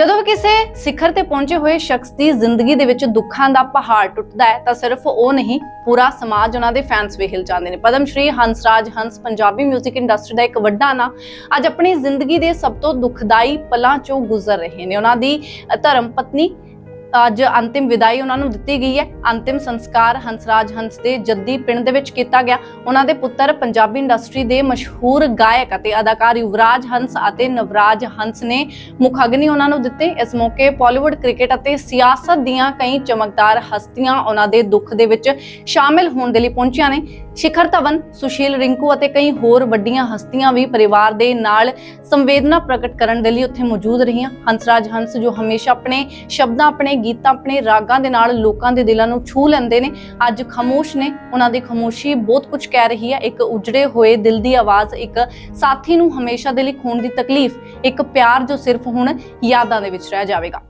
ਜਦੋਂ ਕਿਸੇ ਸਿਖਰ ਤੇ ਪਹੁੰਚੇ ਹੋਏ ਸ਼ਖਸ ਦੀ ਜ਼ਿੰਦਗੀ ਦੇ ਵਿੱਚ ਦੁੱਖਾਂ ਦਾ ਪਹਾੜ ਟੁੱਟਦਾ ਹੈ, ਤਾਂ ਸਿਰਫ ਉਹ ਨਹੀਂ, ਪੂਰਾ ਸਮਾਜ ਉਹਨਾਂ ਦੇ ਫੈਨਸ ਵੀ ਹਿਲ ਜਾਂਦੇ ਨੇ। ਪਦਮ ਸ਼੍ਰੀ ਹੰਸਰਾਜ ਹੰਸ ਪੰਜਾਬੀ 뮤직 ਇੰਡਸਟਰੀ ਦਾ ਇੱਕ ਵੱਡਾ ਨਾਂ ਅੱਜ ਆਪਣੀ ਜ਼ਿੰਦਗੀ ਦੇ ਸਭ ਤੋਂ ਦੁਖਦਾਈ ਪਲਾਂ ਚੋਂ ਗੁਜ਼ਰ ਰਹੇ ਨੇ। ਉਹਨਾਂ ਦੀ ਧਰਮ ਪਤਨੀ ਅੱਜ ਅੰਤਿਮ ਵਿਦਾਈ ਉਹਨਾਂ ਨੂੰ ਦਿੱਤੀ ਗਈ ਹੈ। ਅੰਤਿਮ ਸੰਸਕਾਰ ਹੰਸਰਾਜ ਹੰਸ ਦੇ ਜੱਦੀ ਪਿੰਡ ਦੇ ਵਿੱਚ ਕੀਤਾ ਗਿਆ। ਉਹਨਾਂ ਦੇ ਪੁੱਤਰ ਪੰਜਾਬੀ ਇੰਡਸਟਰੀ ਦੇ ਮਸ਼ਹੂਰ ਗਾਇਕ ਅਤੇ ਅਦਾਕਾਰ ਯੁਵਰਾਜ ਹੰਸ ਅਤੇ ਨਵਰਾਜ ਹੰਸ ਨੇ ਮੁਖਾਗਨੀ ਉਹਨਾਂ ਨੂੰ ਦਿੱਤੇ। ਇਸ ਮੌਕੇ ਬਾਲੀਵੁੱਡ ਕ੍ਰਿਕਟ ਅਤੇ ਸਿਆਸਤ ਦੀਆਂ ਕਈ ਚਮਕਦਾਰ ਹਸਤੀਆਂ ਉਹਨਾਂ ਦੇ ਦੁੱਖ ਦੇ ਵਿੱਚ ਸ਼ਾਮਿਲ ਹੋਣ ਦੇ ਲਈ ਪਹੁੰਚੀਆਂ ਨੇ। ਸ਼ਿਖਰ ਧਵਨ, ਸੁਸ਼ੀਲ ਰਿੰਕੂ ਅਤੇ ਕਈ ਹੋਰ ਵੱਡੀਆਂ ਹਸਤੀਆਂ ਵੀ ਪਰਿਵਾਰ ਦੇ ਨਾਲ ਸੰਵੇਦਨਾ ਪ੍ਰਗਟ ਕਰਨ ਦੇ ਲਈ ਉੱਥੇ ਮੌਜੂਦ ਰਹੀਆਂ। ਹੰਸਰਾਜ ਹੰਸ ਜੋ ਹਮੇਸ਼ਾ ਆਪਣੇ ਸ਼ਬਦਾਂ, ਆਪਣੇ ਗੀਤਾਂ ਆਪਣੇ ਰਾਗਾਂ ਦੇ ਨਾਲ ਲੋਕਾਂ ਦੇ ਦਿਲਾਂ ਨੂੰ ਛੂ ਲੈਂਦੇ ਨੇ। ਅੱਜ ਖਾਮੋਸ਼ ਨੇ, ਉਹਨਾਂ ਦੀ ਖਾਮੋਸ਼ੀ ਬਹੁਤ ਕੁਝ ਕਹਿ ਰਹੀ ਹੈ। ਇੱਕ ਉਜੜੇ ਹੋਏ ਦਿਲ ਦੀ ਆਵਾਜ਼, ਇੱਕ ਸਾਥੀ ਨੂੰ ਹਮੇਸ਼ਾ ਦੇ ਲਈ ਖੋਣ ਦੀ ਤਕਲੀਫ, ਇੱਕ ਪਿਆਰ ਜੋ ਸਿਰਫ ਹੁਣ ਯਾਦਾਂ ਦੇ ਵਿੱਚ ਰਹਿ ਜਾਵੇਗਾ।